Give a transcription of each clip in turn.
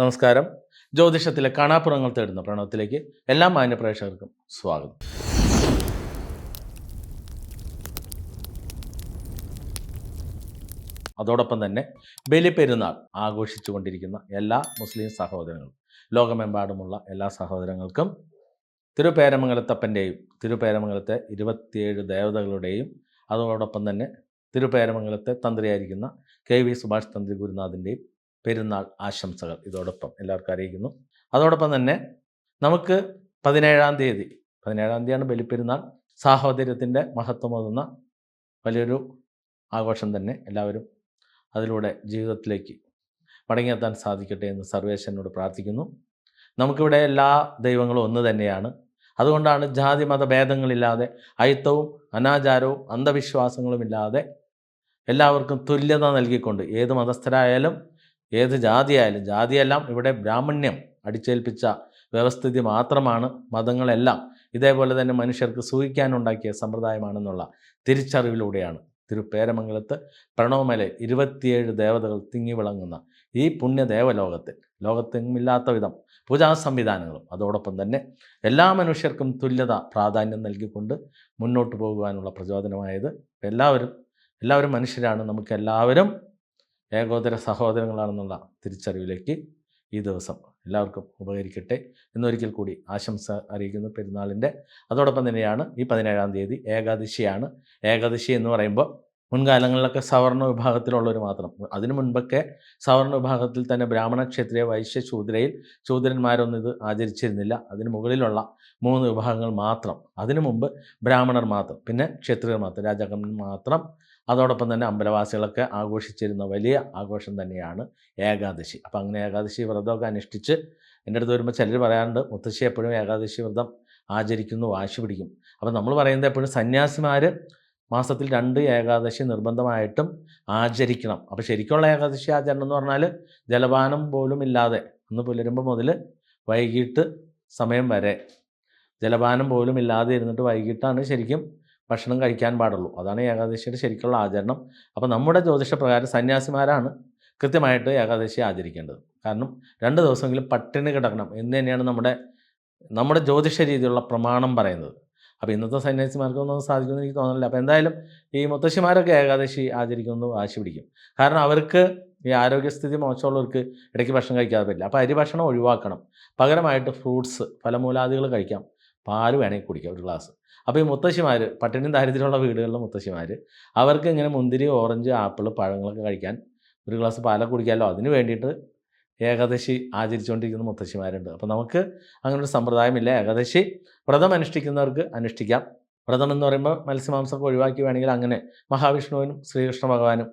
നമസ്കാരം. ജ്യോതിഷത്തിലെ കാണാപ്പുറങ്ങൾ തേടുന്ന പ്രണവത്തിലേക്ക് എല്ലാ മാന്യ പ്രേക്ഷകർക്കും സ്വാഗതം. അതോടൊപ്പം തന്നെ ബലിപ്പെരുന്നാൾ ആഘോഷിച്ചുകൊണ്ടിരിക്കുന്ന എല്ലാ മുസ്ലിം സഹോദരങ്ങളും ലോകമെമ്പാടുമുള്ള എല്ലാ സഹോദരങ്ങൾക്കും തിരുപേരമംഗലത്തപ്പന്റെയും തിരുപേരമംഗലത്തെ ഇരുപത്തിയേഴ് ദേവതകളുടെയും അതോടൊപ്പം തന്നെ തിരുപേരമംഗലത്തെ തന്ത്രിയായിരിക്കുന്ന കെ വി സുഭാഷ് തന്ത്രി ഗുരുനാഥിന്റെയും പെരുന്നാൾ ആശംസകൾ ഇതോടൊപ്പം എല്ലാവർക്കും അറിയിക്കുന്നു. അതോടൊപ്പം തന്നെ നമുക്ക് പതിനേഴാം തീയതി പതിനേഴാം തീയതിയാണ് ബലിപ്പെരുന്നാൾ. സാഹോദര്യത്തിന്റെ മഹത്വമോതുന്ന വലിയൊരു ആഘോഷം തന്നെ എല്ലാവരും അതിലൂടെ ജീവിതത്തിലേക്ക് മടങ്ങിയെത്താൻ സാധിക്കട്ടെ എന്ന് സർവേശ്വരനോട് പ്രാർത്ഥിക്കുന്നു. നമുക്കിവിടെ എല്ലാ ദൈവങ്ങളും ഒന്ന് തന്നെയാണ്. അതുകൊണ്ടാണ് ജാതി മത ഭേദങ്ങളില്ലാതെ അയിത്തവും അനാചാരവും അന്ധവിശ്വാസങ്ങളുമില്ലാതെ എല്ലാവർക്കും തുല്യത നൽകിക്കൊണ്ട് ഏത് മതസ്ഥരായാലും ഏത് ജാതിയായാലും ജാതിയെല്ലാം ഇവിടെ ബ്രാഹ്മണ്യം അടിച്ചേൽപ്പിച്ച വ്യവസ്ഥിതി മാത്രമാണ് മതങ്ങളെല്ലാം. ഇതേപോലെ തന്നെ മനുഷ്യർക്ക് സൂഹിക്കാനുണ്ടാക്കിയ സമ്പ്രദായമാണെന്നുള്ള തിരിച്ചറിവിലൂടെയാണ് തിരുപ്പേരമംഗലത്ത് പ്രണവമല ഇരുപത്തിയേഴ് ദേവതകൾ തിങ്ങി വിളങ്ങുന്ന ഈ പുണ്യദേവലോകത്തിൽ. ലോകത്തെങ്ങുമില്ലാത്ത വിധം പൂജാ സംവിധാനങ്ങളും അതോടൊപ്പം തന്നെ എല്ലാ മനുഷ്യർക്കും തുല്യത പ്രാധാന്യം നൽകിക്കൊണ്ട് മുന്നോട്ട് പോകുവാനുള്ള പ്രചോദനമായത് എല്ലാവരും എല്ലാവരും മനുഷ്യരാണ്. നമുക്ക് എല്ലാവരും ഏകോദര സഹോദരങ്ങളാണെന്നുള്ള തിരിച്ചറിവിലേക്ക് ഈ ദിവസം എല്ലാവർക്കും ഉപകരിക്കട്ടെ. എന്നൊരിക്കൽ കൂടി ആശംസ അറിയിക്കുന്നു പെരുന്നാളിന്റെ. അതോടൊപ്പം തന്നെയാണ് ഈ പതിനേഴാം തീയതി ഏകാദശിയാണ്. ഏകാദശി എന്ന് പറയുമ്പോൾ മുൻകാലങ്ങളിലൊക്കെ സവർണ വിഭാഗത്തിലുള്ളവർ മാത്രം. അതിനു മുൻപൊക്കെ സവർണ വിഭാഗത്തിൽ തന്നെ ബ്രാഹ്മണ ക്ഷത്രിയ വൈശ്യ ശൂദ്രയിൽ ശൂദ്രന്മാരൊന്നും ഇത് ആചരിച്ചിരുന്നില്ല. അതിന് മുകളിലുള്ള മൂന്ന് വിഭാഗങ്ങൾ മാത്രം. അതിനു മുമ്പ് ബ്രാഹ്മണർ മാത്രം. പിന്നെ ക്ഷത്രിയർ മാത്രം. രാജാക്കന്മാർ മാത്രം. അതോടൊപ്പം തന്നെ അമ്പലവാസികളൊക്കെ ആഘോഷിച്ചിരുന്ന വലിയ ആഘോഷം തന്നെയാണ് ഏകാദശി. അപ്പം അങ്ങനെ ഏകാദശി വ്രതമൊക്കെ അനുഷ്ഠിച്ച് എന്റെ അടുത്ത് വരുമ്പോൾ ചിലർ പറയാറുണ്ട് മുത്തശ്ശി എപ്പോഴും ഏകാദശി വ്രതം ആചരിക്കുന്നു വാശി പിടിക്കും. അപ്പം നമ്മൾ പറയുന്നത് എപ്പോഴും സന്യാസിമാർ മാസത്തിൽ രണ്ട് ഏകാദശി നിർബന്ധമായിട്ടും ആചരിക്കണം. അപ്പോൾ ശരിക്കുള്ള ഏകാദശി ആചരണം എന്ന് പറഞ്ഞാൽ ജലപാനം പോലും ഇല്ലാതെ അന്ന് പുലരുമ്പോൾ മുതൽ വൈകിട്ട് സമയം വരെ ജലപാനം പോലും ഇല്ലാതെ ഇരുന്നിട്ട് വൈകിട്ടാണ് ശരിക്കും ഭക്ഷണം കഴിക്കാൻ പാടുള്ളൂ. അതാണ് ഏകാദശിയുടെ ശരിക്കുള്ള ആചരണം. അപ്പോൾ നമ്മുടെ ജ്യോതിഷപ്രകാരം സന്യാസിമാരാണ് കൃത്യമായിട്ട് ഏകാദശി ആചരിക്കേണ്ടത്. കാരണം രണ്ട് ദിവസമെങ്കിലും പട്ടിണി കിടക്കണം എന്ന് തന്നെയാണ് നമ്മുടെ നമ്മുടെ ജ്യോതിഷ രീതിയിലുള്ള പ്രമാണം പറയുന്നത്. അപ്പോൾ ഇന്നത്തെ സന്യാസിമാർക്കൊന്നും സാധിക്കുമെന്ന് എനിക്ക് തോന്നുന്നില്ല. അപ്പോൾ എന്തായാലും ഈ മുത്തശ്ശിമാരൊക്കെ ഏകാദശി ആചരിക്കുമെന്ന് വാശി പിടിക്കും. കാരണം അവർക്ക് ഈ ആരോഗ്യസ്ഥിതി മോശമുള്ളവർക്ക് ഇടയ്ക്ക് ഭക്ഷണം കഴിക്കാതെ പറ്റില്ല. അപ്പോൾ അരി ഭക്ഷണം ഒഴിവാക്കണം. പകരമായിട്ട് ഫ്രൂട്ട്സ് ഫലമൂലാദികൾ കഴിക്കാം. പാൽ വേണമെങ്കിൽ കുടിക്കാം ഒരു ഗ്ലാസ്. അപ്പോൾ ഈ മുത്തശ്ശിമാർ പട്ടിണിയും ദാരിദ്ര്യമുള്ള വീടുകളിലെ മുത്തശ്ശിമാർ അവർക്ക് ഇങ്ങനെ മുന്തിരി ഓറഞ്ച് ആപ്പിൾ പഴങ്ങളൊക്കെ കഴിക്കാൻ ഒരു ഗ്ലാസ് പാലൊക്കെ കുടിക്കാമല്ലോ. അതിന് വേണ്ടിയിട്ട് ഏകാദശി ആചരിച്ചുകൊണ്ടിരിക്കുന്ന മുത്തശ്ശിമാരുണ്ട്. അപ്പോൾ നമുക്ക് അങ്ങനെ ഒരു സമ്പ്രദായമില്ല. ഏകാദശി വ്രതം അനുഷ്ഠിക്കുന്നവർക്ക് അനുഷ്ഠിക്കാം. വ്രതം എന്ന് പറയുമ്പോൾ മത്സ്യമാംസമൊക്കെ ഒഴിവാക്കി വേണമെങ്കിൽ അങ്ങനെ മഹാവിഷ്ണുവിനും ശ്രീകൃഷ്ണ ഭഗവാനും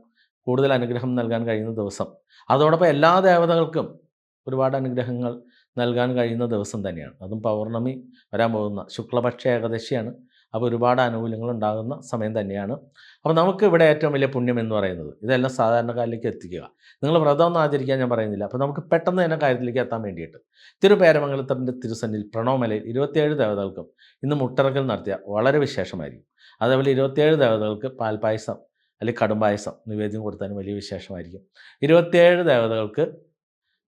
കൂടുതൽ അനുഗ്രഹം നൽകാൻ കഴിയുന്ന ദിവസം. അതോടൊപ്പം എല്ലാ ദേവതകൾക്കും ഒരുപാട് അനുഗ്രഹങ്ങൾ നൽകാൻ കഴിയുന്ന ദിവസം തന്നെയാണ്. അതും പൗർണമി വരാൻ പോകുന്ന ശുക്ലപക്ഷ ഏകാദശിയാണ്. അപ്പോൾ ഒരുപാട് ആനുകൂല്യങ്ങൾ ഉണ്ടാകുന്ന സമയം തന്നെയാണ്. അപ്പോൾ നമുക്ക് ഇവിടെ ഏറ്റവും വലിയ പുണ്യം എന്ന് പറയുന്നത് ഇതെല്ലാം സാധാരണക്കാരിലേക്ക് എത്തിക്കുക. നിങ്ങൾ വ്രതം ഒന്നും ആചരിക്കാൻ ഞാൻ പറയുന്നില്ല. അപ്പോൾ നമുക്ക് പെട്ടെന്ന് തന്നെ കാര്യത്തിലേക്ക് എത്താൻ വേണ്ടിയിട്ട് തിരുപേരമംഗലത്തിന്റെ തിരുസന്നിൽ പ്രണവമലയിൽ ഇരുപത്തിയേഴ് ദേവതകൾക്കും ഇന്ന് മുട്ടറക്കൽ നടത്തിയ വളരെ വിശേഷമായിരിക്കും. അതേപോലെ ഇരുപത്തിയേഴ് ദേവതകൾക്ക് പാൽപ്പായസം അല്ലെങ്കിൽ കടുംപായസം നിവേദ്യം കൊടുത്താലും വലിയ വിശേഷമായിരിക്കും. ഇരുപത്തിയേഴ് ദേവതകൾക്ക്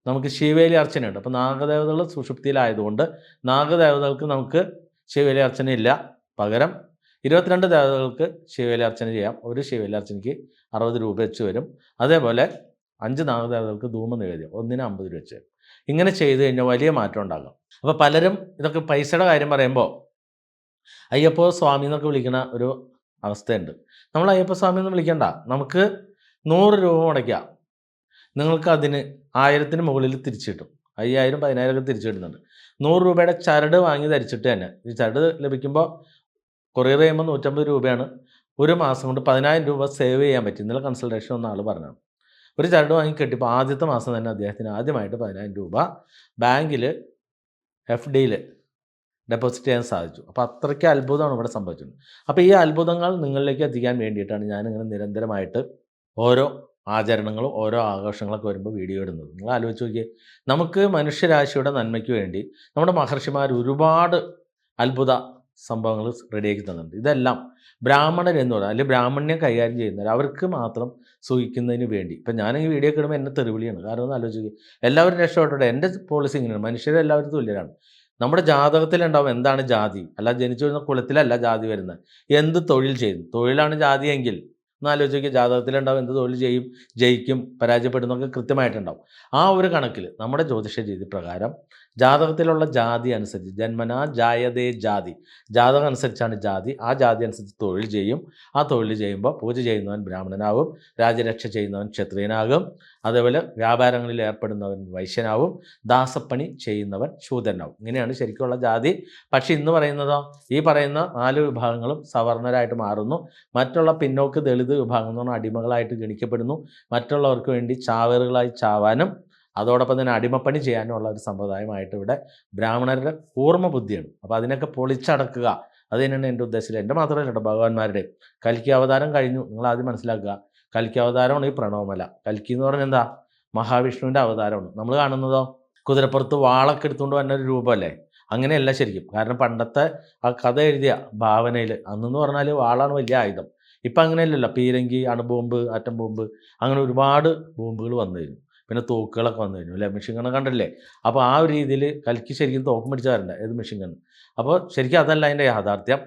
നമുക്ക് ശിവേലി അർച്ചനയുണ്ട്. അപ്പോൾ നാഗദേവതകൾ സുഷുപ്തിയിലായതുകൊണ്ട് നാഗദേവതകൾക്ക് നമുക്ക് ശിവേലി അർച്ചന ഇല്ല പകരം ഇരുപത്തിരണ്ട് ദേവതകൾക്ക് ശിവലാർച്ചന ചെയ്യാം. ഒരു ശിവലാർച്ചനയ്ക്ക് അറുപത് രൂപ വെച്ച് വരും. അതേപോലെ അഞ്ച് നാഗദേവതകൾക്ക് ധൂമ നിവേദ്യം ഒന്നിന് അമ്പത് രൂപ വെച്ച് വരും. ഇങ്ങനെ ചെയ്ത് കഴിഞ്ഞാൽ വലിയ മാറ്റം ഉണ്ടാകും. അപ്പോൾ പലരും ഇതൊക്കെ പൈസയുടെ കാര്യം പറയുമ്പോൾ അയ്യപ്പോ സ്വാമി എന്നൊക്കെ വിളിക്കുന്ന ഒരു അവസ്ഥയുണ്ട്. നമ്മൾ അയ്യപ്പ സ്വാമി എന്ന് വിളിക്കണ്ട. നമുക്ക് നൂറ് രൂപ മുടക്കാം നിങ്ങൾക്ക് അതിന് ആയിരത്തിന് മുകളിൽ തിരിച്ചു കിട്ടും. അയ്യായിരം പതിനായിരം ഒക്കെ തിരിച്ചു കിട്ടുന്നുണ്ട്. നൂറ് രൂപയുടെ ചരട് വാങ്ങി ധരിച്ചിട്ട് തന്നെ ഈ ചരട് ലഭിക്കുമ്പോൾ കൊറിയർ ചെയ്യുമ്പോൾ നൂറ്റമ്പത് രൂപയാണ്. ഒരു മാസം കൊണ്ട് പതിനായിരം രൂപ സേവ് ചെയ്യാൻ പറ്റും. ഇന്നലെ കൺസൾട്ടേഷൻ വന്ന ആൾ പറഞ്ഞു ഒരു ചരട് വാങ്ങി കെട്ടിപ്പോൾ ആദ്യത്തെ മാസം തന്നെ അദ്ദേഹത്തിന് ആദ്യമായിട്ട് പതിനായിരം രൂപ ബാങ്കിൽ എഫ് ഡിയിൽ ഡെപ്പോസിറ്റ് ചെയ്യാൻ സാധിച്ചു. അപ്പോൾ അത്രയ്ക്ക് അത്ഭുതമാണ് ഇവിടെ സംഭവിച്ചത്. അപ്പോൾ ഈ അത്ഭുതങ്ങൾ നിങ്ങളിലേക്ക് എത്തിക്കാൻ വേണ്ടിയിട്ടാണ് ഞാനിങ്ങനെ നിരന്തരമായിട്ട് ഓരോ ആചരണങ്ങളും ഓരോ ആഘോഷങ്ങളൊക്കെ വരുമ്പോൾ വീഡിയോ ഇടുന്നത്. നിങ്ങൾ ആലോചിച്ച് നോക്കിയേ നമുക്ക് മനുഷ്യരാശിയുടെ നന്മയ്ക്ക് വേണ്ടി നമ്മുടെ മഹർഷിമാർ ഒരുപാട് അത്ഭുത സംഭവങ്ങൾ റെഡിയാക്കി തന്നിട്ടുണ്ട്. ഇതെല്ലാം ബ്രാഹ്മണർ എന്ന് പറയുന്നത് അല്ലെങ്കിൽ ബ്രാഹ്മണ്യം കൈകാര്യം ചെയ്യുന്നവർ അവർക്ക് മാത്രം സുഖിക്കുന്നതിന് വേണ്ടി. ഇപ്പം ഞാൻ ഈ വീഡിയോ കിടുമ്പോൾ എന്നെ തെറിവിളിയാണ്. കാരണം ഒന്ന് ആലോചിക്കുക എല്ലാവരും രക്ഷപ്പെട്ടോട്ടെ? എന്റെ പോളിസി ഇങ്ങനെയാണ്. മനുഷ്യരെല്ലാവരും തുല്യരാണ്. നമ്മുടെ ജാതകത്തിലുണ്ടാവും എന്താണ് ജാതി? അല്ല ജനിച്ചു വരുന്ന കുലത്തിലല്ല ജാതി വരുന്നത്. എന്ത് തൊഴിൽ ചെയ്യുന്നു തൊഴിലാണ് ജാതിയെങ്കിൽ ആലോചിക്കുക ജാതകത്തിലുണ്ടാവും എന്ത് തൊഴിൽ ചെയ്യും? ജയിക്കും പരാജയപ്പെടുന്നൊക്കെ കൃത്യമായിട്ടുണ്ടാവും. ആ ഒരു കണക്കിൽ നമ്മുടെ ജ്യോതിഷ രീതി പ്രകാരം ജാതകത്തിലുള്ള ജാതി അനുസരിച്ച് ജന്മനാ ജായതേ ജാതി. ജാതകം അനുസരിച്ചാണ് ജാതി. ആ ജാതി അനുസരിച്ച് തൊഴിൽ ചെയ്യും. ആ തൊഴിൽ ചെയ്യുമ്പോൾ പൂജ ചെയ്യുന്നവൻ ബ്രാഹ്മണനാവും രാജരക്ഷ ചെയ്യുന്നവൻ ക്ഷത്രിയനാകും. അതേപോലെ വ്യാപാരങ്ങളിൽ ഏർപ്പെടുന്നവൻ വൈശ്യനാവും ദാസപ്പണി ചെയ്യുന്നവൻ ശൂദനാവും ഇങ്ങനെയാണ് ശരിക്കുള്ള ജാതി. പക്ഷെ ഇന്ന് പറയുന്നതോ ഈ പറയുന്ന നാല് വിഭാഗങ്ങളും സവർണരായിട്ട് മാറുന്നു. മറ്റുള്ള പിന്നോക്ക് ദളിത് വിഭാഗം അടിമകളായിട്ട് ഗണിക്കപ്പെടുന്നു. മറ്റുള്ളവർക്ക് വേണ്ടി ചാവേറുകളായി ചാവാനും അതോടൊപ്പം തന്നെ അടിമപ്പണി ചെയ്യാനുള്ള ഒരു സമ്പ്രദായമായിട്ട് ഇവിടെ ബ്രാഹ്മണരുടെ കൂർമ്മ ബുദ്ധിയാണ് അപ്പോൾ അതിനൊക്കെ പൊളിച്ചടക്കുക. അത് തന്നെയാണ് എന്റെ ഉദ്ദേശം എന്റെ മാത്രമല്ല കേട്ടോ ഭഗവാന്മാരുടെ. കൽക്കി അവതാരം കഴിഞ്ഞു. നിങ്ങൾ ആദ്യം മനസ്സിലാക്കുക. കൽക്കി അവതാരമാണ് ഈ പ്രണവമല. കൽക്കി എന്ന് പറഞ്ഞാൽ എന്താ? മഹാവിഷ്ണുവിന്റെ അവതാരമാണ്. നമ്മൾ കാണുന്നതോ? കുതിരപ്പുറത്ത് വാളൊക്കെ എടുത്തുകൊണ്ട് വന്ന ഒരു രൂപമല്ലേ? അങ്ങനെയല്ല ശരിക്കും. കാരണം പണ്ടത്തെ ആ കഥ എഴുതിയ ഭാവനയിൽ അന്നെന്ന് പറഞ്ഞാൽ വാളാണ് വലിയ ആയുധം. ഇപ്പം അങ്ങനെയല്ലല്ലോ. പീരങ്കി അണുബോംബ് ആറ്റം ബോംബ് അങ്ങനെ ഒരുപാട് ബോംബുകൾ വന്നു കഴിഞ്ഞു പിന്നെ തോക്കുകളൊക്കെ വന്നു കഴിഞ്ഞു അല്ലേ? മെഷീൻ ഗണ്ണ് കണ്ടല്ലേ? അപ്പോൾ ആ ഒരു രീതിയിൽ കൽക്കി ശരിക്കും തോക്ക് മേടിച്ചാറുണ്ട് ഏത് മെഷീൻ ഗണ്ണ് അപ്പോൾ ശരിക്കും അതല്ല അതിന്റെ യാഥാർത്ഥ്യം.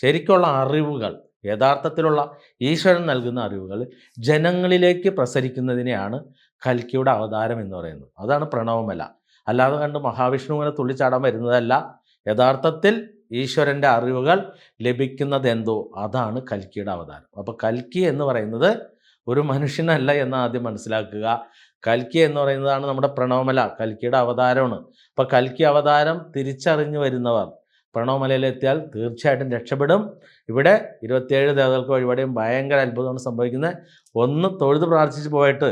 ശരിക്കുള്ള അറിവുകൾ യഥാർത്ഥത്തിലുള്ള ഈശ്വരൻ നൽകുന്ന അറിവുകൾ ജനങ്ങളിലേക്ക് പ്രസരിക്കുന്നതിനെയാണ് കൽക്കിയുടെ അവതാരം എന്ന് പറയുന്നത്. അതാണ് പ്രണവമല. അല്ലാതെ കണ്ട് മഹാവിഷ്ണു ഇങ്ങനെ തുള്ളിച്ചാടാൻ വരുന്നതല്ല. യഥാർത്ഥത്തിൽ ഈശ്വരന്റെ അറിവുകൾ ലഭിക്കുന്നത് എന്തോ അതാണ് കൽക്കിയുടെ അവതാരം. അപ്പോൾ കൽക്കി എന്ന് പറയുന്നത് ഒരു മനുഷ്യനല്ല എന്ന് ആദ്യം മനസ്സിലാക്കുക. കൽക്കി എന്ന് പറയുന്നതാണ് നമ്മുടെ പ്രണവമല കൽക്കിയുടെ അവതാരമാണ്. അപ്പോൾ കൽക്കി അവതാരം തിരിച്ചറിഞ്ഞു വരുന്നവർ പ്രണവമലയിലെത്തിയാൽ തീർച്ചയായിട്ടും രക്ഷപ്പെടും. ഇവിടെ ഇരുപത്തിയേഴ് ദേവതകൾക്ക് വഴിപാടിയും ഭയങ്കര അത്ഭുതമാണ് സംഭവിക്കുന്നത്. ഒന്ന് തൊഴുത് പ്രാർത്ഥിച്ച് പോയിട്ട്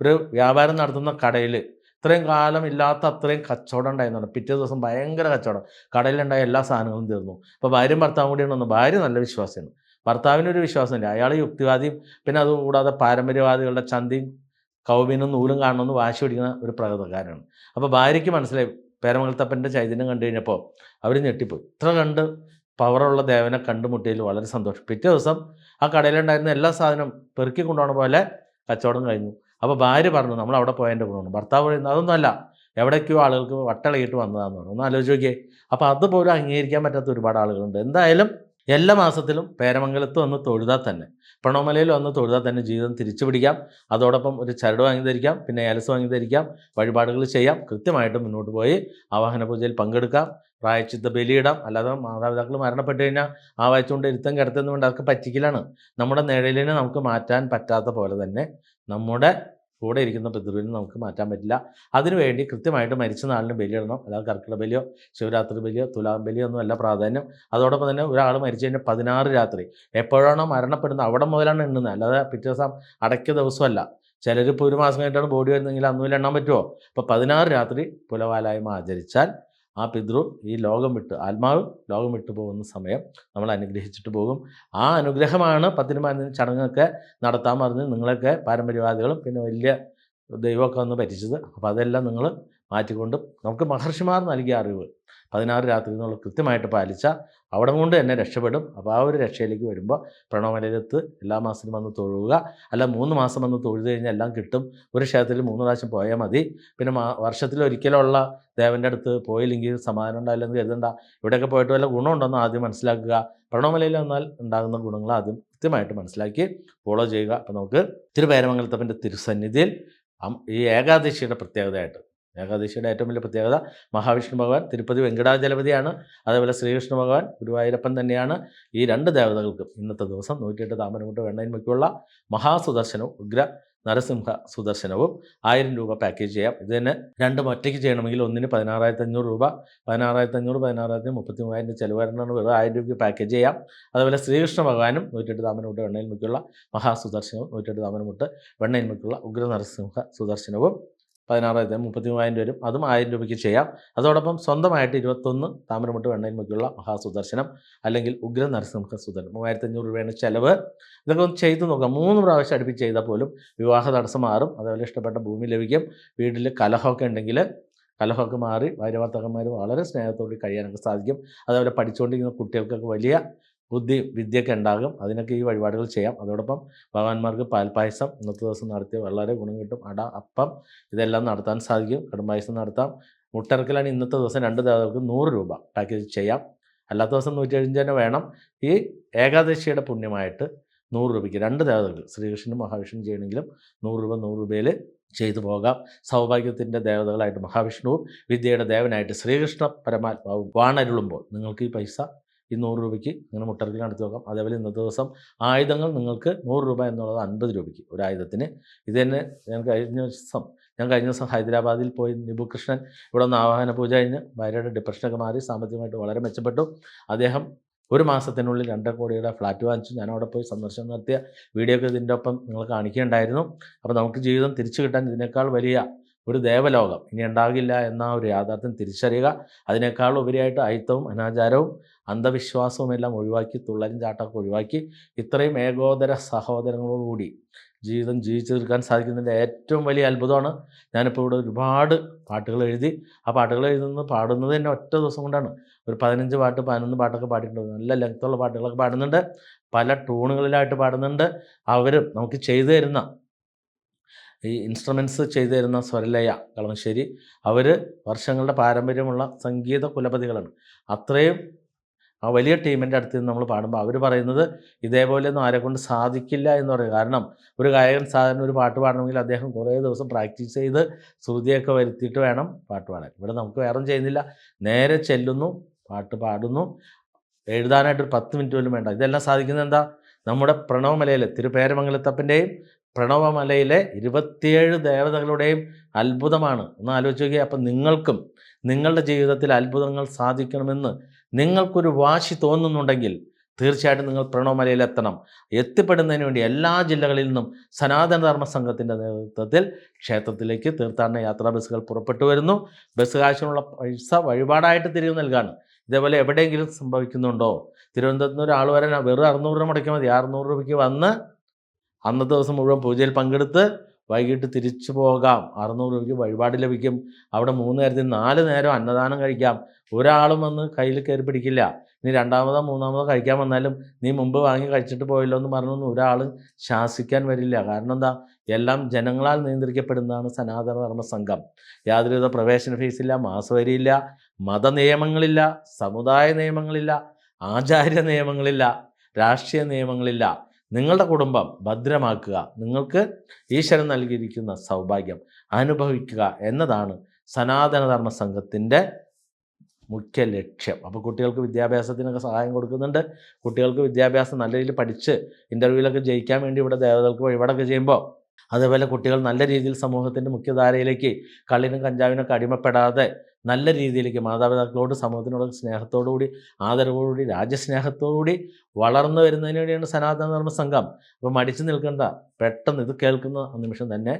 ഒരു വ്യാപാരം നടത്തുന്ന കടയിൽ ഇത്രയും കാലം ഇല്ലാത്ത അത്രയും കച്ചവടം ഉണ്ടായിരുന്നു പിറ്റേ ദിവസം ഭയങ്കര കച്ചവടം. കടയിലുണ്ടായ എല്ലാ സാധനങ്ങളും തീർന്നു. അപ്പോൾ ഭാര്യയും ഭർത്താവും കൂടി ഉണ്ടെന്ന് ഭാര്യ നല്ല വിശ്വാസമാണ് ഭർത്താവിനൊരു വിശ്വാസമില്ല. അയാൾ യുക്തിവാദിയും പിന്നെ അതുകൂടാതെ പാരമ്പര്യവാദികളുടെ ചന്തയും കൗബീനും നൂലും കാണണമെന്ന് വാശി പിടിക്കുന്ന ഒരു പ്രകൃതക്കാരാണ് അപ്പോൾ ഭാര്യയ്ക്ക് മനസ്സിലായി പേരമംഗലത്തപ്പന്റെ ചൈതന്യം കണ്ടു കഴിഞ്ഞപ്പോൾ അവർ ഞെട്ടിപ്പോയി. ഇത്ര കണ്ട് പവറുള്ള ദേവനെ കണ്ടുമുട്ടിയതിൽ വളരെ സന്തോഷം. പിറ്റേ ദിവസം ആ കടയിലുണ്ടായിരുന്ന എല്ലാ സാധനവും പെറുക്കി കൊണ്ടുപോകണ പോലെ കച്ചവടം കഴിഞ്ഞു. അപ്പോൾ ഭാര്യ പറഞ്ഞു നമ്മൾ അവിടെ പോയതിന്റെ ഗുണമാണ്. ഭർത്താവ് പറയുന്നത് അതൊന്നുമല്ല. എവിടേക്കോ ആളുകൾക്ക് വട്ടളയിട്ട് വന്നതാന്ന് പറഞ്ഞു. ഒന്ന് നോക്കിയേ. അപ്പോൾ അതുപോലും അംഗീകരിക്കാൻ പറ്റാത്ത ഒരുപാട് ആളുകളുണ്ട്. എന്തായാലും എല്ലാ മാസത്തിലും പേരമംഗലത്ത് വന്ന് തൊഴുതാൽ തന്നെ. പ്രണവമലയിൽ വന്ന് തൊഴുതാൽ തന്നെ ജീവിതം തിരിച്ചു പിടിക്കാം. അതോടൊപ്പം ഒരു ചരട് വാങ്ങി ധരിക്കാം പിന്നെ ഏലസ് വാങ്ങി ധരിക്കാം വഴിപാടുകൾ ചെയ്യാം കൃത്യമായിട്ട് മുന്നോട്ട് പോയി ആവാഹന പൂജയിൽ പങ്കെടുക്കാം പ്രായച്ചിത്ത ബലിയിടാം. അല്ലാതെ മാതാപിതാക്കൾ മരണപ്പെട്ട് കഴിഞ്ഞാൽ ആ വായിച്ചുകൊണ്ട് ഇരുത്തം കിടത്തുന്ന കൊണ്ട് അതൊക്കെ പറ്റിക്കലാണ്. നമ്മുടെ നിഴലിനെ നമുക്ക് മാറ്റാൻ പറ്റാത്ത പോലെ തന്നെ നമ്മുടെ കൂടെ ഇരിക്കുന്ന പിതൃവിനെ നമുക്ക് മാറ്റാൻ പറ്റില്ല. അതിനുവേണ്ടി കൃത്യമായിട്ട് മരിച്ച നാളിന് ബലിയിടണം. അല്ലാതെ കർക്കിട ബലിയോ ശിവരാത്രി ബലിയോ തുലാം ബലിയോ ഒന്നും അല്ല പ്രാധാന്യം. അതോടൊപ്പം തന്നെ ഒരാൾ മരിച്ചു കഴിഞ്ഞാൽ പതിനാറ് രാത്രി. എപ്പോഴാണോ മരണപ്പെടുന്നത് അവിടെ മുതലാണ് എണ്ണുന്നത്. അല്ലാതെ പിറ്റേ ദിവസം അടയ്ക്ക ദിവസമല്ല. ചിലർ ഇപ്പോൾ ഒരു മാസം കഴിഞ്ഞിട്ടാണ് ബോഡി വരുന്നതെങ്കിൽ അന്നുമില്ല എണ്ണാൻ പറ്റുമോ? അപ്പോൾ പതിനാറ് രാത്രി പുലവാലായ്മ ആചരിച്ചാൽ ആ പിതൃ ഈ ലോകം വിട്ട് ആത്മാവ് ലോകം വിട്ടു പോകുന്ന സമയം നമ്മൾ അനുഗ്രഹിച്ചിട്ട് പോകും. ആ അനുഗ്രഹമാണ് പത്തിന് ചടങ്ങൊക്കെ നടത്താൻ പറഞ്ഞ് നിങ്ങളൊക്കെ പാരമ്പര്യവാദികളും പിന്നെ വലിയ ദൈവമൊക്കെ വന്ന് ഭരിച്ചത് അപ്പോൾ അതെല്ലാം നിങ്ങൾ മാറ്റിക്കൊണ്ട് നമുക്ക് മഹർഷിമാർ നൽകിയ അറിവ് പതിനാറ് രാത്രി എന്നുള്ള കൃത്യമായിട്ട് പാലിച്ച അവിടെ കൊണ്ട് എന്നെ രക്ഷപ്പെടും. അപ്പോൾ ആ ഒരു രക്ഷയിലേക്ക് വരുമ്പോൾ പ്രണവമലയിലെത്ത് എല്ലാ മാസത്തിലും വന്ന് തൊഴുക അല്ല മൂന്ന് മാസം വന്ന് തൊഴുത് കഴിഞ്ഞാൽ എല്ലാം കിട്ടും. ഒരു ക്ഷേത്രത്തിൽ മൂന്ന് പ്രാവശ്യം പോയാൽ മതി. പിന്നെ വർഷത്തിൽ ഒരിക്കലുള്ള ദേവന്റെ അടുത്ത് പോയില്ലെങ്കിൽ സമാധാനം ഉണ്ടാവില്ലെന്ന് കരുതണ്ട. ഇവിടെയൊക്കെ പോയിട്ട് വല്ല ഗുണമുണ്ടെന്ന് ആദ്യം മനസ്സിലാക്കുക. പ്രണവമലയിൽ വന്നാൽ ഉണ്ടാകുന്ന ഗുണങ്ങൾ ആദ്യം കൃത്യമായിട്ട് മനസ്സിലാക്കി ഫോളോ ചെയ്യുക. അപ്പോൾ നമുക്ക് തിരുപേരമംഗലത്തപ്പന്റെ തിരുസന്നിധിയിൽ ഈ ഏകാദശിയുടെ പ്രത്യേകതയായിട്ട് ഏകാദശിയുടെ ഏറ്റവും വലിയ പ്രത്യേകത മഹാവിഷ്ണു ഭഗവാൻ തിരുപ്പതി വെങ്കടാചലപതിയാണ് അതേപോലെ ശ്രീകൃഷ്ണ ഭഗവാൻ ഗുരുവായൂരപ്പൻ തന്നെയാണ് ഈ രണ്ട് ദേവതകൾക്കും ഇന്നത്തെ ദിവസം നൂറ്റിയെട്ട് താമരമുട്ട് വെണ്ണയിന്മയ്ക്കുള്ള മഹാസുദർശനവും ഉഗ്ര നരസിംഹ സുദർശനവും ആയിരം രൂപ പാക്കേജ് ചെയ്യാം. ഇത് തന്നെ രണ്ടും ഒറ്റയ്ക്ക് ചെയ്യണമെങ്കിൽ ഒന്നിന് പതിനാറായിരത്തി അഞ്ഞൂറ് രൂപ പതിനാറായിരത്തി അഞ്ഞൂറ് പതിനാറായിരത്തി മുപ്പത്തി മൂവായിരം ചിലവ് വരണമെന്ന് വെറും ആയിരം രൂപയ്ക്ക് പാക്കേജ് ചെയ്യാം. അതുപോലെ ശ്രീകൃഷ്ണ ഭഗവാനും നൂറ്റെട്ട് താമരമുട്ട് വെണ്ണയിന്മയ്ക്കുള്ള മഹാസുദർശനവും നൂറ്റെട്ട് താമരമുട്ട് വെണ്ണയിന്മയ്ക്കുള്ള ഉഗ്ര നരസിംഹ സുദർശനവും പതിനാറായിരത്തി മുപ്പത്തി മൂവായിരം രൂപ വരും. അതും ആയിരം രൂപയ്ക്ക് ചെയ്യാം. അതോടൊപ്പം സ്വന്തമായിട്ട് ഇരുപത്തൊന്ന് താമരമുട്ട് വെണ്ണയിന്മയ്ക്കുള്ള മഹാസുദർശനം അല്ലെങ്കിൽ ഉഗ്ര നരസിംഹ സുദർശനം. മൂവായിരത്തി അഞ്ഞൂറ് രൂപയാണ് ചിലവ്. ഇതൊക്കെ ഒന്ന് ചെയ്തു നോക്കാം. മൂന്ന് പ്രാവശ്യം അടുപ്പിച്ച് ചെയ്താൽ പോലും വിവാഹ തടസ്സം മാറും. അതേപോലെ ഇഷ്ടപ്പെട്ട ഭൂമി ലഭിക്കും. വീട്ടിൽ കലഹമൊക്കെ ഉണ്ടെങ്കിൽ കലഹമൊക്കെ മാറി ഭാര്യഭർത്താക്കന്മാർ വളരെ സ്നേഹത്തോടെ കഴിയാനൊക്കെ സാധിക്കും. അതേപോലെ പഠിച്ചുകൊണ്ടിരിക്കുന്ന കുട്ടികൾക്കൊക്കെ വലിയ ബുദ്ധി വിദ്യയൊക്കെ ഉണ്ടാകും. അതിനൊക്കെ ഈ വഴിപാടുകൾ ചെയ്യാം. അതോടൊപ്പം ഭഗവാന്മാർക്ക് പാൽപ്പായസം ഇന്നത്തെ ദിവസം നടത്തിയ വളരെ ഗുണം കിട്ടും. അട അപ്പം ഇതെല്ലാം നടത്താൻ സാധിക്കും. കടുംപായസം നടത്താം. മുട്ടിറക്കലാണ് ഇന്നത്തെ ദിവസം രണ്ട് ദേവതകൾക്ക് നൂറ് രൂപ പാക്കേജ് ചെയ്യാം. അല്ലാത്ത ദിവസം നൂറ്റി തന്നെ വേണം. ഈ ഏകാദശിയുടെ പുണ്യമായിട്ട് നൂറ് രൂപയ്ക്ക് രണ്ട് ദേവതകൾ ശ്രീകൃഷ്ണനും മഹാവിഷ്ണു ചെയ്യണമെങ്കിലും നൂറ് രൂപ നൂറ് രൂപയിൽ ചെയ്തു പോകാം. സൗഭാഗ്യത്തിന്റെ ദേവതകളായിട്ട് മഹാവിഷ്ണുവും വിദ്യയുടെ ദേവനായിട്ട് ശ്രീകൃഷ്ണ പരമാത്മാവും വാണരുളുമ്പോൾ നിങ്ങൾക്ക് ഈ പൈസ ഈ നൂറ് രൂപയ്ക്ക് അങ്ങനെ മുട്ടർക്കിൽ നടത്തി നോക്കാം. അതേപോലെ ഇന്നത്തെ ദിവസം ആയുധങ്ങൾ നിങ്ങൾക്ക് നൂറ് രൂപ എന്നുള്ളത് അൻപത് രൂപയ്ക്ക് ഒരു ആയുധത്തിന്. ഇത് തന്നെ ഞാൻ കഴിഞ്ഞ ദിവസം ഞാൻ കഴിഞ്ഞ ദിവസം ഹൈദരാബാദിൽ പോയി നിബുകൃഷ്ണൻ ഇവിടെ നിന്ന് ആവാഹന പൂജ കഴിഞ്ഞ് ഭാര്യയുടെ ഡിപ്രഷനൊക്കെ മാറി സാമ്പത്തികമായിട്ട് വളരെ മെച്ചപ്പെട്ടു. അദ്ദേഹം ഒരു മാസത്തിനുള്ളിൽ രണ്ടര കോടിയുടെ ഫ്ലാറ്റ് വാങ്ങിച്ചു. ഞാൻ അവിടെ പോയി സന്ദർശനം നടത്തിയ വീഡിയോ ഒക്കെ ഇതിന്റെ ഒപ്പം നിങ്ങൾ കാണിക്കുകയുണ്ടായിരുന്നു. അപ്പോൾ നമുക്ക് ജീവിതം തിരിച്ചു കിട്ടാൻ ഇതിനേക്കാൾ വലിയ ഒരു ദേവലോകം. ഇനി ഉണ്ടാകില്ല എന്ന ഒരു യാഥാർത്ഥ്യം തിരിച്ചറിയുക. അതിനേക്കാൾ ഉപരിയായിട്ട് അയിത്തവും അനാചാരവും അന്ധവിശ്വാസവും എല്ലാം ഒഴിവാക്കി തുള്ളലും ചാട്ടമൊക്കെ ഒഴിവാക്കി ഇത്രയും ഏകോദര സഹോദരങ്ങളോടുകൂടി ജീവിതം ജീവിച്ചു തീർക്കാൻ സാധിക്കുന്നതിന്റെ ഏറ്റവും വലിയ അത്ഭുതമാണ്. ഞാനിപ്പോൾ ഇവിടെ ഒരുപാട് പാട്ടുകൾ എഴുതി ആ പാട്ടുകൾ എഴുതുന്നത് പാടുന്നത് തന്നെ ഒറ്റ ദിവസം കൊണ്ടാണ്. ഒരു പതിനഞ്ച് പാട്ട് പതിനൊന്ന് പാട്ടൊക്കെ പാടിയിട്ടുണ്ട്. നല്ല ലെങ്ത്തുള്ള പാട്ടുകളൊക്കെ പാടുന്നുണ്ട്. പല ടൂണുകളിലായിട്ട് പാടുന്നുണ്ട്. അവരും നമുക്ക് ചെയ്തു തരുന്ന ഈ ഇൻസ്ട്രുമെന്റ്സ് ചെയ്തു തരുന്ന സ്വരലയ കളമശ്ശേരി അവർ വർഷങ്ങളുടെ പാരമ്പര്യമുള്ള സംഗീത കുലപതികളാണ്. അത്രയും ആ വലിയ ടീമിന്റെ അടുത്ത് നിന്ന് നമ്മൾ പാടുമ്പോൾ അവർ പറയുന്നത് ഇതേപോലെയൊന്നും ആരെ കൊണ്ട് സാധിക്കില്ല എന്ന് പറയും. കാരണം ഒരു ഗായകൻ സാധാരണ ഒരു പാട്ട് പാടണമെങ്കിൽ അദ്ദേഹം കുറേ ദിവസം പ്രാക്ടീസ് ചെയ്ത് ശ്രുതിയൊക്കെ വരുത്തിയിട്ട് വേണം പാട്ട് പാടാൻ. ഇവിടെ നമുക്ക് വേറെ ചെയ്യുന്നില്ല. നേരെ ചെല്ലുന്നു പാട്ട് പാടുന്നു. എഴുതാനായിട്ട് ഒരു പത്ത് മിനിറ്റ് പോലും വേണ്ട. ഇതെല്ലാം സാധിക്കുന്നത് എന്താ? നമ്മുടെ പ്രണവമലയിലെ തിരുപേരമംഗലത്തപ്പന്റെയും പ്രണവമലയിലെ ഇരുപത്തിയേഴ് ദേവതകളുടെയും അത്ഭുതമാണ്. ഒന്ന് ആലോചിച്ച് നോക്കിയാൽ അപ്പം നിങ്ങൾക്കും നിങ്ങളുടെ ജീവിതത്തിൽ അത്ഭുതങ്ങൾ സാധിക്കണമെന്ന് നിങ്ങൾക്കൊരു വാശി തോന്നുന്നുണ്ടെങ്കിൽ തീർച്ചയായിട്ടും നിങ്ങൾ പ്രണവമലയിൽ എത്തണം എത്തിപ്പെടുന്നതിന് വേണ്ടി എല്ലാ ജില്ലകളിൽ നിന്നും സനാതനധർമ്മ സംഘത്തിന്റെ നേതൃത്വത്തിൽ ക്ഷേത്രത്തിലേക്ക് തീർത്ഥാടന യാത്രാ ബസ്സുകൾ പുറപ്പെട്ടു വരുന്നു. ബസ് കാശിനുള്ള പൈസ വഴിപാടായിട്ട് തിരികെ നൽകാണ്. ഇതേപോലെ എവിടെയെങ്കിലും സംഭവിക്കുന്നുണ്ടോ? തിരുവനന്തപുരത്ത് നിന്ന് ഒരാൾ വരാൻ വെറും അറുന്നൂറ് രൂപ മുടക്കിയാൽ മതി. അറുന്നൂറ് രൂപയ്ക്ക് വന്ന് അന്നത്തെ ദിവസം മുഴുവൻ പൂജയിൽ പങ്കെടുത്ത് വൈകിട്ട് തിരിച്ചു പോകാം. അറുന്നൂറ് രൂപയ്ക്ക് വഴിപാട് ലഭിക്കും. അവിടെ മൂന്ന് നേരത്തിൽ നാല് നേരം അന്നദാനം കഴിക്കാം. ഒരാളും വന്ന് കയ്യിൽ കയറി പിടിക്കില്ല. ഇനി രണ്ടാമതോ മൂന്നാമതോ കഴിക്കാൻ വന്നാലും നീ മുമ്പ് വാങ്ങി കഴിച്ചിട്ട് പോയല്ലോ എന്ന് പറഞ്ഞൊന്നും ഒരാൾ ശാസിക്കാൻ വരില്ല. കാരണം എന്താ? എല്ലാം ജനങ്ങളാൽ നിയന്ത്രിക്കപ്പെടുന്നതാണ് സനാതന ധർമ്മ സംഘം യാതൊരുവിധ പ്രവേശന ഫീസില്ല മാസവരിയില്ല മത നിയമങ്ങളില്ല സമുദായ നിയമങ്ങളില്ല ആചാര്യ നിയമങ്ങളില്ല രാഷ്ട്രീയ നിയമങ്ങളില്ല. നിങ്ങളുടെ കുടുംബം ഭദ്രമാക്കുക. നിങ്ങൾക്ക് ഈശ്വരൻ നൽകിയിരിക്കുന്ന സൗഭാഗ്യം അനുഭവിക്കുക എന്നതാണ് സനാതനധർമ്മ സംഘത്തിന്റെ മുഖ്യ ലക്ഷ്യം. അപ്പോൾ കുട്ടികൾക്ക് വിദ്യാഭ്യാസത്തിനൊക്കെ സഹായം കൊടുക്കുന്നുണ്ട്. കുട്ടികൾക്ക് വിദ്യാഭ്യാസം നല്ല രീതിയിൽ പഠിച്ച് ഇന്റർവ്യൂവിലൊക്കെ ജയിക്കാൻ വേണ്ടി ഇവിടെ ദേവതകൾക്ക് വഴിപാടൊക്കെ ചെയ്യുമ്പോൾ അതേപോലെ കുട്ടികൾ നല്ല രീതിയിൽ സമൂഹത്തിന്റെ മുഖ്യധാരയിലേക്ക് കള്ളിനും കഞ്ചാവിനൊക്കെ അടിമപ്പെടാതെ നല്ല രീതിയിലേക്ക് മാതാപിതാക്കളോട് സമൂഹത്തിനോട് സ്നേഹത്തോടുകൂടി ആദരവോടുകൂടി രാജ്യസ്നേഹത്തോടുകൂടി വളർന്നു വരുന്നതിന് വേണ്ടിയാണ് സനാതന ധർമ്മ സംഘം. അപ്പോൾ മടിച്ചു നിൽക്കേണ്ട പെട്ടെന്ന് ഇത് കേൾക്കുന്ന നിമിഷം തന്നെ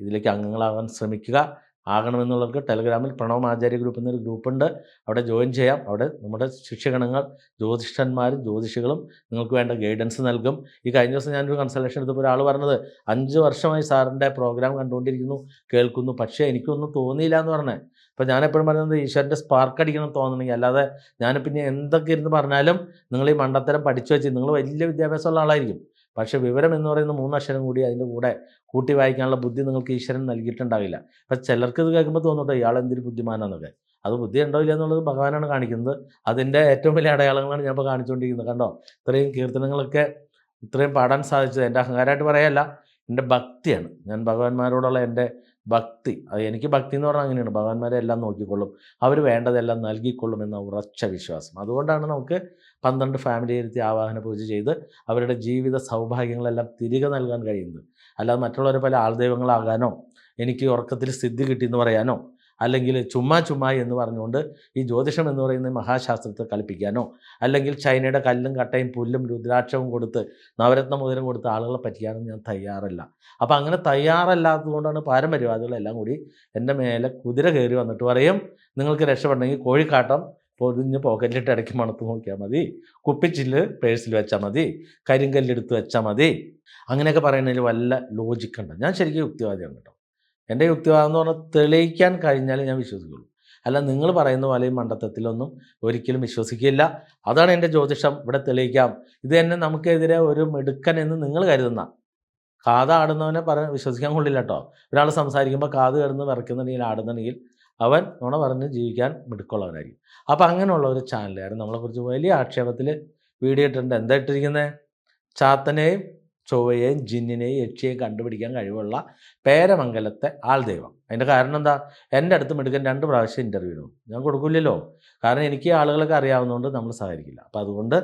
ഇതിലേക്ക് അംഗങ്ങളാകാൻ ശ്രമിക്കുക. ആകണമെന്നുള്ളവർക്ക് ടെലഗ്രാമിൽ പ്രണവ് ആചാര്യ ഗ്രൂപ്പ് എന്നൊരു ഗ്രൂപ്പുണ്ട്. അവിടെ ജോയിൻ ചെയ്യാം. അവിടെ നമ്മുടെ ശിക്ഷകണങ്ങൾ ജ്യോതിഷന്മാരും ജ്യോതിഷികളും നിങ്ങൾക്ക് വേണ്ട ഗൈഡൻസ് നൽകും. ഈ കഴിഞ്ഞ ദിവസം ഞാനൊരു കൺസൾട്ടേഷൻ എടുത്തപ്പോൾ ഒരാൾ പറഞ്ഞത് അഞ്ച് വർഷമായി സാറിന്റെ പ്രോഗ്രാം കണ്ടുകൊണ്ടിരിക്കുന്നു. കേൾക്കുന്നു. പക്ഷേ എനിക്കൊന്നും തോന്നിയില്ല എന്ന് പറഞ്ഞത് അപ്പോൾ ഞാനെപ്പോഴും പറയുന്നത് ഈശ്വരന്റെ സ്പാർക്ക് അടിക്കണം തോന്നണമെങ്കിൽ. അല്ലാതെ ഞാൻ പിന്നെ എന്തൊക്കെ ഇരുന്ന് പറഞ്ഞാലും നിങ്ങൾ ഈ മണ്ടത്തരം പഠിച്ചു വെച്ച് നിങ്ങൾ വലിയ വിദ്യാഭ്യാസമുള്ള ആളായിരിക്കും. പക്ഷേ വിവരം എന്ന് പറയുന്ന മൂന്നക്ഷരം കൂടി അതിന്റെ കൂടെ കൂട്ടി വായിക്കാനുള്ള ബുദ്ധി നിങ്ങൾക്ക് ഈശ്വരൻ നൽകിയിട്ടുണ്ടാവില്ല. അപ്പം ചിലർക്ക് ഇത് കേൾക്കുമ്പോൾ തോന്നട്ടെ ഇയാൾ എന്തൊരു ബുദ്ധിമാനാന്നൊക്കെ. അത് ബുദ്ധി ഉണ്ടോ ഇല്ല എന്നുള്ളത് ഭഗവാനാണ് കാണിക്കുന്നത്. അതിന്റെ ഏറ്റവും വലിയ അടയാളങ്ങളാണ് ഞാൻ ഇപ്പോൾ കാണിച്ചുകൊണ്ടിരിക്കുന്നത് കണ്ടോ? ഇത്രയും കീർത്തനങ്ങളൊക്കെ ഇത്രയും പാടാൻ സാധിച്ചത് എന്റെ അഹങ്കാരമായിട്ട് പറയല്ല എന്റെ ഭക്തിയാണ്. ഞാൻ ഭഗവാന്മാരോടുള്ള എന്റെ ഭക്തി. അത് എനിക്ക് ഭക്തി എന്ന് പറഞ്ഞാൽ അങ്ങനെയാണ്. ഭഗവാന്മാരെ എല്ലാം നോക്കിക്കൊള്ളും. അവർ വേണ്ടതെല്ലാം നൽകിക്കൊള്ളും എന്ന ഉറച്ച വിശ്വാസം. അതുകൊണ്ടാണ് നമുക്ക് പന്ത്രണ്ട് ഫാമിലി ഇരുത്തി ആവാഹന പൂജ ചെയ്ത് അവരുടെ ജീവിത സൗഭാഗ്യങ്ങളെല്ലാം തിരികെ നൽകാൻ കഴിയുന്നത്. അല്ലാതെ മറ്റുള്ളവരെ പോലെ ആൾദൈവങ്ങളാകാനോ എനിക്ക് ഉറക്കത്തിൽ സിദ്ധി കിട്ടിയെന്ന് പറയാനോ അല്ലെങ്കിൽ ചുമ്മാ ചുമ്മാ എന്ന് പറഞ്ഞുകൊണ്ട് ഈ ജ്യോതിഷം എന്ന് പറയുന്ന മഹാശാസ്ത്രത്തെ കളിപ്പിക്കാനോ അല്ലെങ്കിൽ ചൈനയുടെ കല്ലും കട്ടയും പുല്ലും രുദ്രാക്ഷവും കൊടുത്ത് നവരത്ന മുതലും കൊടുത്ത് ആളുകളെ പറ്റിക്കാനും ഞാൻ തയ്യാറല്ല. അപ്പോൾ അങ്ങനെ തയ്യാറല്ലാത്തതുകൊണ്ടാണ് പാരമ്പര്യവാദികളെല്ലാം കൂടി എന്റെ മേലെ കുതിര കയറി വന്നിട്ട് പറയും നിങ്ങൾക്ക് രക്ഷപ്പെടണമെങ്കിൽ കോഴിക്കാട്ടം പൊതിഞ്ഞ് പോക്കറ്റിലിട്ട് ഇടയ്ക്ക് മണത്ത് നോക്കിയാൽ മതി. കുപ്പിച്ചിൽ പേഴ്സിൽ വെച്ചാൽ മതി. കരിങ്കല്ലെടുത്ത് വെച്ചാൽ മതി. അങ്ങനെയൊക്കെ പറയുന്നതിൽ വല്ല ലോജിക്കുണ്ട് ഞാൻ ശരിക്കും യുക്തിവാദിയാണ് കേട്ടോ. എന്റെ യുക്തിവാദം എന്ന് പറഞ്ഞാൽ തെളിയിക്കാൻ കഴിഞ്ഞാൽ ഞാൻ വിശ്വസിക്കുള്ളൂ. അല്ല നിങ്ങൾ പറയുന്ന പോലെ ഈ മണ്ടത്തത്തിലൊന്നും ഒരിക്കലും വിശ്വസിക്കില്ല. അതാണ് എന്റെ ജ്യോതിഷം. ഇവിടെ തെളിയിക്കാം. ഇത് തന്നെ നമുക്കെതിരെ ഒരു മിടുക്കൻ എന്ന് നിങ്ങൾ കരുതുന്ന. കാത് ആടുന്നവനെ പറ വിശ്വസിക്കാൻ കൊള്ളില്ല കേട്ടോ. ഒരാൾ സംസാരിക്കുമ്പോൾ കാത് കിടന്ന് വിറയ്ക്കുന്നുണ്ടെങ്കിൽ ആടുന്നുണ്ടെങ്കിൽ അവൻ നുണ പറഞ്ഞ് ജീവിക്കാൻ മിടുക്കുള്ളവനായിരിക്കും. അപ്പോൾ അങ്ങനെയുള്ള ഒരു ചാനലുകാരൻ നമ്മളെക്കുറിച്ച് വലിയ ആക്ഷേപത്തിൽ വീഡിയോ ഇട്ടിട്ടുണ്ട്. എന്താ ഇട്ടിരിക്കുന്നത് ചാത്തനെയും ചൊവ്വയെയും ജിന്നിനെയും യക്ഷിയെയും കണ്ടുപിടിക്കാൻ കഴിവുള്ള പേരമംഗലത്തെ ആൾ ദൈവം. അതിന്റെ കാരണം എന്താ? എന്റെ അടുത്ത് മിടുക്കൻ രണ്ട് പ്രാവശ്യം ഇന്റർവ്യൂ ഇടും. ഞാൻ കൊടുക്കില്ലല്ലോ. കാരണം എനിക്ക് ആളുകളൊക്കെ അറിയാവുന്നതുകൊണ്ട് നമ്മൾ സഹകരിക്കില്ല. അപ്പോൾ അതുകൊണ്ട്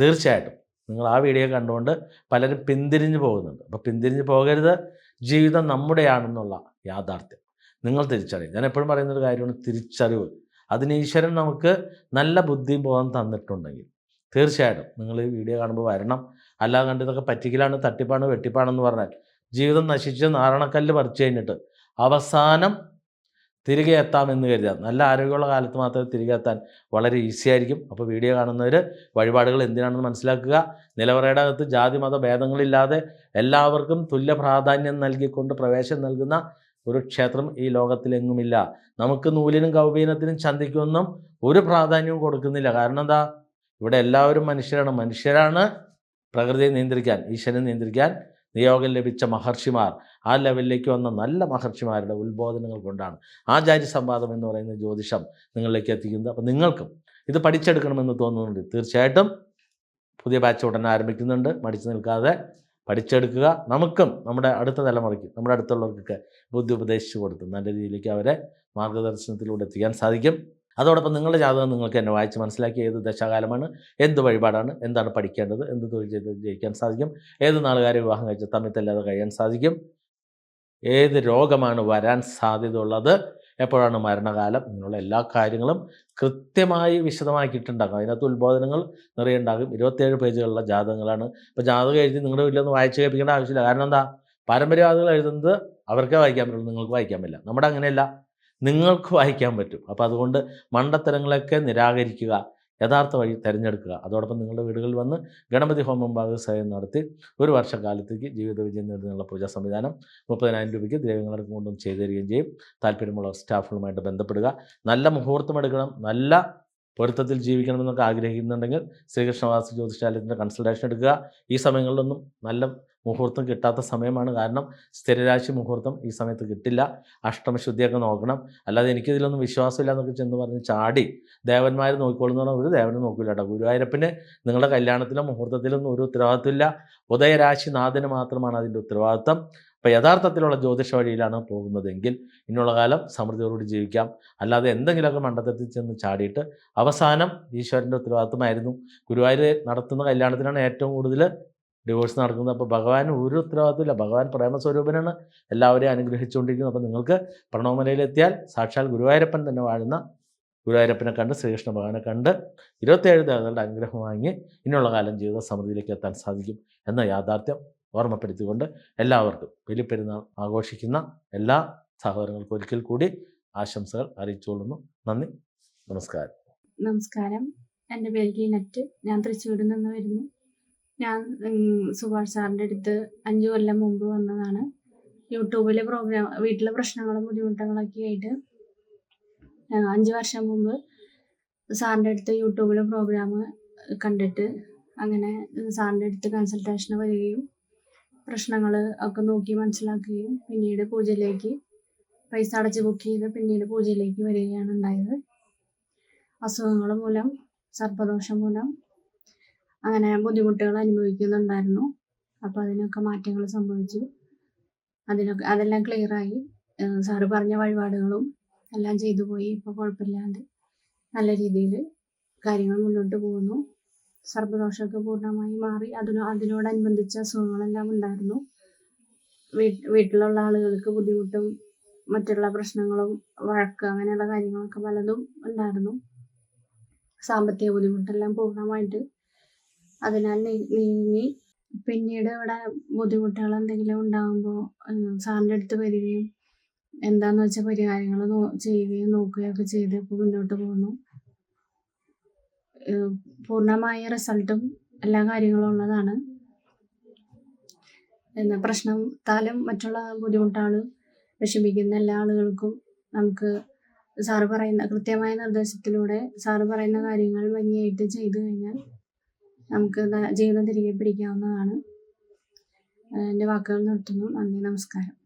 തീർച്ചയായിട്ടും നിങ്ങൾ ആ വീഡിയോ കണ്ടുകൊണ്ട് പലരും പിന്തിരിഞ്ഞ് പോകുന്നുണ്ട്. അപ്പോൾ പിന്തിരിഞ്ഞ് പോകരുത്. ജീവിതം നമ്മുടെയാണെന്നുള്ള യാഥാർത്ഥ്യം. നിങ്ങൾ തിരിച്ചറിയും. ഞാൻ എപ്പോഴും പറയുന്നൊരു കാര്യമാണ് തിരിച്ചറിവ്. അതിന് ഈശ്വരൻ നമുക്ക് നല്ല ബുദ്ധിയും ബോധം തന്നിട്ടുണ്ടെങ്കിൽ തീർച്ചയായിട്ടും നിങ്ങൾ ഈ വീഡിയോ കാണുമ്പോൾ വരണം. അല്ലാതെ കണ്ട് ഇതൊക്കെ പറ്റിക്കലാണ് തട്ടിപ്പാണ് വെട്ടിപ്പാണെന്ന് പറഞ്ഞാൽ ജീവിതം നശിച്ച് നാരണക്കല്ല് പറിച്ചു കഴിഞ്ഞിട്ട് അവസാനം തിരികെ എത്താമെന്ന് കരുതാം നല്ല ആരോഗ്യമുള്ള കാലത്ത് മാത്രമേ തിരികെ എത്താൻ വളരെ ഈസി ആയിരിക്കും. അപ്പോൾ വീഡിയോ കാണുന്നവർ വഴിപാടുകൾ എന്തിനാണെന്ന് മനസ്സിലാക്കുക. നിലവറയുടെ അകത്ത് ജാതി മത ഭേദങ്ങളില്ലാതെ എല്ലാവർക്കും തുല്യ പ്രാധാന്യം നൽകിക്കൊണ്ട് പ്രവേശനം നൽകുന്ന ഒരു ക്ഷേത്രം ഈ ലോകത്തിലെങ്ങുമില്ല. നമുക്ക് നൂലിനും കൗപീനത്തിനും ചന്തിക്കൊന്നും ഒരു പ്രാധാന്യവും കൊടുക്കുന്നില്ല. കാരണം എന്താ? ഇവിടെ എല്ലാവരും മനുഷ്യരാണ്. മനുഷ്യരാണ് പ്രകൃതിയെ നിയന്ത്രിക്കാൻ ഈശ്വരനെ നിയന്ത്രിക്കാൻ നിയോഗം ലഭിച്ച മഹർഷിമാർ. ആ ലെവലിലേക്ക് വന്ന നല്ല മഹർഷിമാരുടെ ഉത്ബോധനങ്ങൾ കൊണ്ടാണ്. ആചാര്യ സംവാദം എന്ന് പറയുന്ന ജ്യോതിഷം നിങ്ങളിലേക്ക് എത്തിക്കുന്നത്. അപ്പം നിങ്ങൾക്കും ഇത് പഠിച്ചെടുക്കണമെന്ന് തോന്നുന്നുണ്ട്. തീർച്ചയായിട്ടും പുതിയ ബാച്ച് ഉടനെ ആരംഭിക്കുന്നുണ്ട്. മടിച്ചു നിൽക്കാതെ പഠിച്ചെടുക്കുക. നമുക്കും നമ്മുടെ അടുത്ത തലമുറയ്ക്ക് നമ്മുടെ അടുത്തുള്ളവർക്കൊക്കെ ബുദ്ധി ഉപദേശിച്ചു കൊടുത്ത് നല്ല രീതിയിലേക്ക് അവരെ മാർഗദർശനത്തിലൂടെ എത്തിക്കാൻ സാധിക്കും. അതോടൊപ്പം നിങ്ങളുടെ ജാതകം നിങ്ങൾക്ക് എന്നെ വായിച്ച് മനസ്സിലാക്കി ഏത് ദശാകാലമാണ് എന്ത് വഴിപാടാണ് എന്താണ് പഠിക്കേണ്ടത് എന്ത് തൊഴിൽ ചെയ്ത് ജയിക്കാൻ സാധിക്കും ഏത് നാളുകാരെ വിവാഹം കഴിച്ച് തമ്മിത്തല്ലാതെ കഴിയാൻ സാധിക്കും ഏത് രോഗമാണ് വരാൻ സാധ്യതയുള്ളത് എപ്പോഴാണ് മരണകാലം? ഇങ്ങനെയുള്ള എല്ലാ കാര്യങ്ങളും കൃത്യമായി വിശദമാക്കിയിട്ടുണ്ടാകും അതിനകത്ത് ഉത്ബോധനങ്ങൾ നിറയെ ഉണ്ടാകും. ഇരുപത്തേഴ് പേജുകളുള്ള ജാതകങ്ങളാണ്. ഇപ്പോൾ ജാതകം എഴുതി നിങ്ങളുടെ വീട്ടിലൊന്നും വായിച്ച് കേൾപ്പിക്കേണ്ട ആവശ്യമില്ല. കാരണം എന്താ? പാരമ്പര്യവാദികൾ എഴുതുന്നത് അവർക്കേ വായിക്കാൻ പറ്റുള്ളൂ നിങ്ങൾക്ക് വായിക്കാൻ പറ്റില്ല. നമ്മുടെ അങ്ങനെയല്ല. നിങ്ങൾക്ക് വായിക്കാൻ പറ്റും. അപ്പോൾ അതുകൊണ്ട് മണ്ടത്തരങ്ങളൊക്കെ നിരാകരിക്കുക. യഥാർത്ഥ വഴി തിരഞ്ഞെടുക്കുക. അതോടൊപ്പം നിങ്ങളുടെ വീടുകളിൽ വന്ന് ഗണപതി ഹോമം ഭാഗസഹായം നടത്തി ഒരു വർഷക്കാലത്തേക്ക് ജീവിത വിജയം നേടുന്നതിനുള്ള പൂജാ സംവിധാനം മുപ്പതിനായിരം രൂപയ്ക്ക് ദ്രവ്യങ്ങളൊക്കെ കൊണ്ടും ചെയ്തു തരികയും ചെയ്യും. താല്പര്യമുള്ള സ്റ്റാഫുകളുമായിട്ട് ബന്ധപ്പെടുക. നല്ല മുഹൂർത്തം എടുക്കണം നല്ല പൊരുത്തത്തിൽ ജീവിക്കണമെന്നൊക്കെ ആഗ്രഹിക്കുന്നുണ്ടെങ്കിൽ ശ്രീകൃഷ്ണവാസ ജ്യോതിഷാലയത്തിന്റെ കൺസൾട്ടേഷൻ എടുക്കുക. ഈ സമയങ്ങളിലൊന്നും നല്ല മുഹൂർത്തം കിട്ടാത്ത സമയമാണ്. കാരണം സ്ഥിരരാശി മുഹൂർത്തം ഈ സമയത്ത് കിട്ടില്ല. അഷ്ടമശുദ്ധിയൊക്കെ നോക്കണം. അല്ലാതെ എനിക്കിതിലൊന്നും വിശ്വാസമില്ല എന്നൊക്കെ ചെന്ന് പറഞ്ഞ് ചാടി ദേവന്മാർ എന്ന് പറഞ്ഞാൽ ഒരു ദേവനും നോക്കില്ല കേട്ടോ. ഗുരുവായൂരപ്പിന് നിങ്ങളുടെ കല്യാണത്തിലോ മുഹൂർത്തത്തിലൊന്നും ഒരു ഉത്തരവാദിത്വമില്ല. ഉദയരാശി നാഥന് മാത്രമാണ് അതിന്റെ ഉത്തരവാദിത്തം അപ്പോൾ യഥാർത്ഥത്തിലുള്ള ജ്യോതിഷ വഴിയിലാണ് പോകുന്നതെങ്കിൽ ഇന്നുള്ള കാലം സമൃദ്ധിയോടുകൂടി ജീവിക്കാം. അല്ലാതെ എന്തെങ്കിലുമൊക്കെ മണ്ഡലത്തിൽ ചെന്ന് ചാടിയിട്ട് അവസാനം ഈശ്വരന്റെ ഉത്തരവാദിത്തമായിരുന്നു ഗുരുവായൂർ നടത്തുന്ന കല്യാണത്തിനാണ് ഏറ്റവും കൂടുതൽ ഡിവോഴ്സ് നടക്കുന്നത്. അപ്പോൾ ഭഗവാൻ ഒരു ഉത്തരവാദിത്തമില്ല ഭഗവാൻ പ്രേമസ്വരൂപനാണ്. എല്ലാവരെയും അനുഗ്രഹിച്ചുകൊണ്ടിരിക്കുന്നത് അപ്പോൾ നിങ്ങൾക്ക് പ്രണവമലയിലെത്തിയാൽ സാക്ഷാൽ ഗുരുവായൂരപ്പൻ തന്നെ വാഴുന്ന ഗുരുവായൂരപ്പനെ കണ്ട് ശ്രീകൃഷ്ണ ഭഗവാനെ കണ്ട് ഇരുപത്തേഴ് ദേവതകളുടെ അനുഗ്രഹം വാങ്ങി ഇനിയുള്ള കാലം ജീവിത സമൃദ്ധിയിലേക്ക് എത്താൻ സാധിക്കും എന്ന യാഥാർത്ഥ്യം. ഓർമ്മപ്പെടുത്തിക്കൊണ്ട് എല്ലാവർക്കും ബലിപ്പെരുന്നാൾ ആഘോഷിക്കുന്ന എല്ലാ സഹോദരങ്ങൾക്കും ഒരിക്കൽ കൂടി ആശംസകൾ അറിയിച്ചുകൊള്ളുന്നു. നന്ദി. നമസ്കാരം. നമസ്കാരം. എന്റെ പേര് ലീനറ്റ്. ഞാൻ തൃശ്ശൂരിൽ നിന്ന് വരുന്നു. ഞാൻ സുഭാഷ് സാറിന്റെ അടുത്ത് അഞ്ചു കൊല്ലം മുമ്പ് വന്നതാണ്. യൂട്യൂബിലെ പ്രോഗ്രാം വീട്ടിലെ പ്രശ്നങ്ങളും ബുദ്ധിമുട്ടുകളൊക്കെ ആയിട്ട് അഞ്ച് വർഷം മുമ്പ് സാറിന്റെ അടുത്ത് യൂട്യൂബിലെ പ്രോഗ്രാം കണ്ടിട്ട് അങ്ങനെ സാറിന്റെ അടുത്ത് കൺസൾട്ടേഷന് വരികയും പ്രശ്നങ്ങൾ ഒക്കെ നോക്കി മനസ്സിലാക്കുകയും പിന്നീട് പൂജയിലേക്ക് പൈസ അടച്ച് ബുക്ക് ചെയ്ത് പിന്നീട് പൂജയിലേക്ക് വരികയാണ് ഉണ്ടായത്. അസുഖങ്ങൾ മൂലം സർപ്പദോഷം മൂലം അങ്ങനെ ബുദ്ധിമുട്ടുകൾ അനുഭവിക്കുന്നുണ്ടായിരുന്നു. അപ്പോൾ അതിനൊക്കെ മാറ്റങ്ങൾ സംഭവിച്ചു. അതിനൊക്കെ അതെല്ലാം ക്ലിയറായി സാറ് പറഞ്ഞ വഴിപാടുകളും എല്ലാം ചെയ്തു പോയി. ഇപ്പോൾ കുഴപ്പമില്ലാണ്ട് നല്ല രീതിയിൽ കാര്യങ്ങൾ മുന്നോട്ട് പോകുന്നു. സർപ്പദോഷമൊക്കെ പൂർണമായി മാറി. അതിനോ അതിനോടനുബന്ധിച്ച അസുഖങ്ങളെല്ലാം ഉണ്ടായിരുന്നു. വീട്ട് വീട്ടിലുള്ള ആളുകൾക്ക് ബുദ്ധിമുട്ടും മറ്റുള്ള പ്രശ്നങ്ങളും വഴക്ക് അങ്ങനെയുള്ള കാര്യങ്ങളൊക്കെ പലതും ഉണ്ടായിരുന്നു. സാമ്പത്തിക ബുദ്ധിമുട്ടെല്ലാം പൂർണമായിട്ട് അതിനാൽ നീങ്ങി. പിന്നീട് ഇവിടെ ബുദ്ധിമുട്ടുകൾ എന്തെങ്കിലും ഉണ്ടാകുമ്പോൾ സാറിന്റെ അടുത്ത് വരികയും എന്താന്ന് വെച്ചാൽ പരിഹാരങ്ങൾ ചെയ്യുകയും നോക്കുകയൊക്കെ ചെയ്ത് ഇപ്പോൾ മുന്നോട്ട് പോകുന്നു. പൂർണമായ റിസൾട്ടും എല്ലാ കാര്യങ്ങളും ഉള്ളതാണ്. എന്ന പ്രശ്നത്താലും മറ്റുള്ള ബുദ്ധിമുട്ടാണ് വിഷമിക്കുന്ന എല്ലാ ആളുകൾക്കും നമുക്ക് സാറ് പറയുന്ന കൃത്യമായ നിർദ്ദേശത്തിലൂടെ സാറ് പറയുന്ന കാര്യങ്ങൾ ഭംഗിയായിട്ട് ചെയ്തു കഴിഞ്ഞാൽ നമുക്ക് ജീവിതം തിരികെ പിടിക്കാവുന്നതാണ്. എന്റെ വാക്കുകൾ നിർത്തുന്നു. നന്ദി നമസ്കാരം.